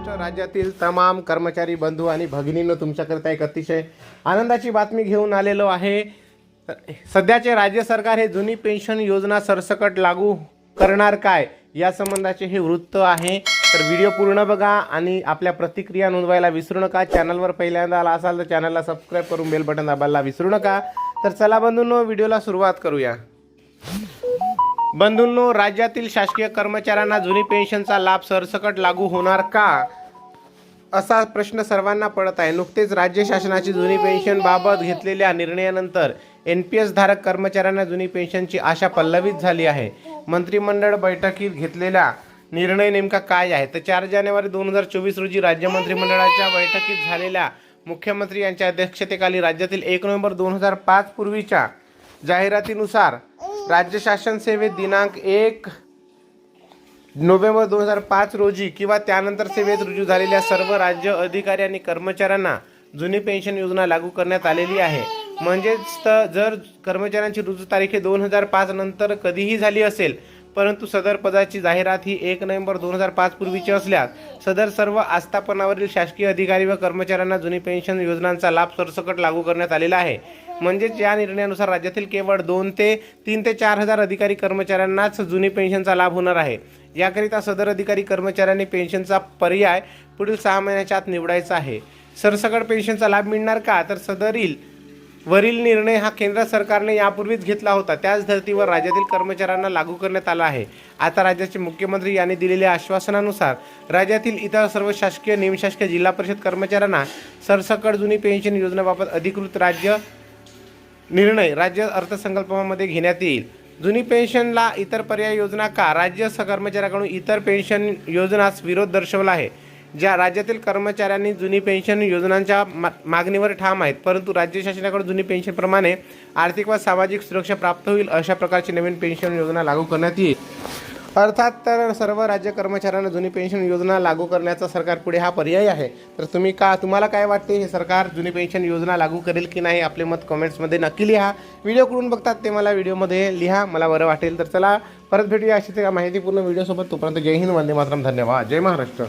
महाराष्ट्र राज्यातील तमाम कर्मचारी बंधू आणि भगिनीनं तुमच्याकरिता एक अतिशय आनंदाची बातमी घेऊन आलेलो आहे. सध्याचे राज्य सरकार हे जुनी पेन्शन योजना सरसकट लागू करणार काय या संबंधाचे हे वृत्त आहे. तर व्हिडिओ पूर्ण बघा आणि आपल्या प्रतिक्रिया नोंदवायला विसरू नका. चॅनलवर पहिल्यांदा आला असाल तर चॅनलला सबस्क्राईब करून बेल बटन दाबायला विसरू नका. तर चला बंधूंनो व्हिडिओला सुरुवात करूया. बंधूंनो राज्यातील शासकीय कर्मचाऱ्यांना जुनी पेन्शनचा लाभ सरसकट लागू होणार का? असा प्रश्न सर्वांना पडत आहे. नुकतेच राज्य शासनाची जुनी पेन्शन बाबत घेतलेल्या निर्णयानंतर एन पी एस धारक कर्मचाऱ्यांना जुनी पेन्शनची आशा पल्लवित झाली आहे. मंत्रिमंडळ बैठकीत घेतलेला निर्णय नेमका काय आहे? तर चार जानेवारी दोन हजार चोवीस रोजी राज्य मंत्रिमंडळाच्या बैठकीत झालेल्या मुख्यमंत्री यांच्या अध्यक्षतेखाली राज्यातील एक नोव्हेंबर दोन हजार पाच पूर्वीच्या जाहिरातीनुसार राज्य शासन सेवेत दिनांक एक नोव्हेंबर दोन हजार पाच रोजी किंवा त्यानंतर सेवेत रुजू झालेल्या सर्व राज्य अधिकारी आणि कर्मचाऱ्यांना जुनी पेन्शन योजना लागू करण्यात आलेली आहे. म्हणजेच तर जर कर्मचाऱ्यांची रुजू तारीख दोन हजार पाच नंतर कधीही झाली असेल परंतु सदर पदाची जाहिरात ही एक नोव्हेंबर दोन हजार पाच पूर्वीची असल्यास सदर सर्व आस्थापनावरील शासकीय अधिकारी व कर्मचाऱ्यांना जुनी पेन्शन योजनांचा लाभ सरसकट लागू करण्यात आलेला आहे. म्हणजेच या निर्णयानुसार राज्यातील केवळ दोन ते तीन ते चार हजार अधिकारी कर्मचाऱ्यांनाच जुनी पेन्शनचा लाभ होणार आहे. याकरिता सदर अधिकारी कर्मचाऱ्यांनी पेन्शनचा पर्याय पुढील सहा महिन्याच्या आत निवडायचा आहे. सरसकट पेन्शनचा लाभ मिळणार का? तर सदरील वरील निर्णय हा केंद्र सरकारने यापूर्वीच घेतला होता. त्याच धर्तीवर राज्यातील कर्मचाऱ्यांना लागू करण्यात आला आहे. आता राज्याचे मुख्यमंत्री यांनी दिलेल्या आश्वासनानुसार राज्यातील इतर सर्व शासकीय निमशासकीय जिल्हा परिषद कर्मचाऱ्यांना सरसकट जुनी पेन्शन योजनेबाबत अधिकृत राज्य निर्णय राज्य अर्थसंकल्पामध्ये घेण्यात येईल. जुनी पेन्शनला इतर पर्याय योजना का? राज्य कर्मचाऱ्याकडून इतर पेन्शन योजनास विरोध दर्शवला आहे. ज्या राज्यातील कर्मचाऱ्यांनी जुनी पेन्शन योजनांच्या मा- मागणीवर ठाम आहेत परंतु राज्य शासनाकडून जुनी पेन्शनप्रमाणे आर्थिक व सामाजिक सुरक्षा प्राप्त होईल अशा प्रकारची नवीन पेन्शन योजना लागू करण्यात येईल. अर्थात तर सर्व राज्य कर्मचाऱ्यांना जुनी पेन्शन योजना लागू करण्याचा सरकार पुढे हा पर्याय आहे. तर तुम्ही का तुम्हाला काय वाटते हे सरकार जुनी पेन्शन योजना लागू करेल की नाही आपले मत कमेंट्समध्ये नक्की लिहा. व्हिडिओ कुठून बघतात ते मला व्हिडिओमध्ये लिहा मला बरं वाटेल तर चला परत भेटूया अशी एका माहितीपूर्ण व्हिडिओसोबत. तोपर्यंत जय हिंद वंदे मातरम धन्यवाद. जय महाराष्ट्र.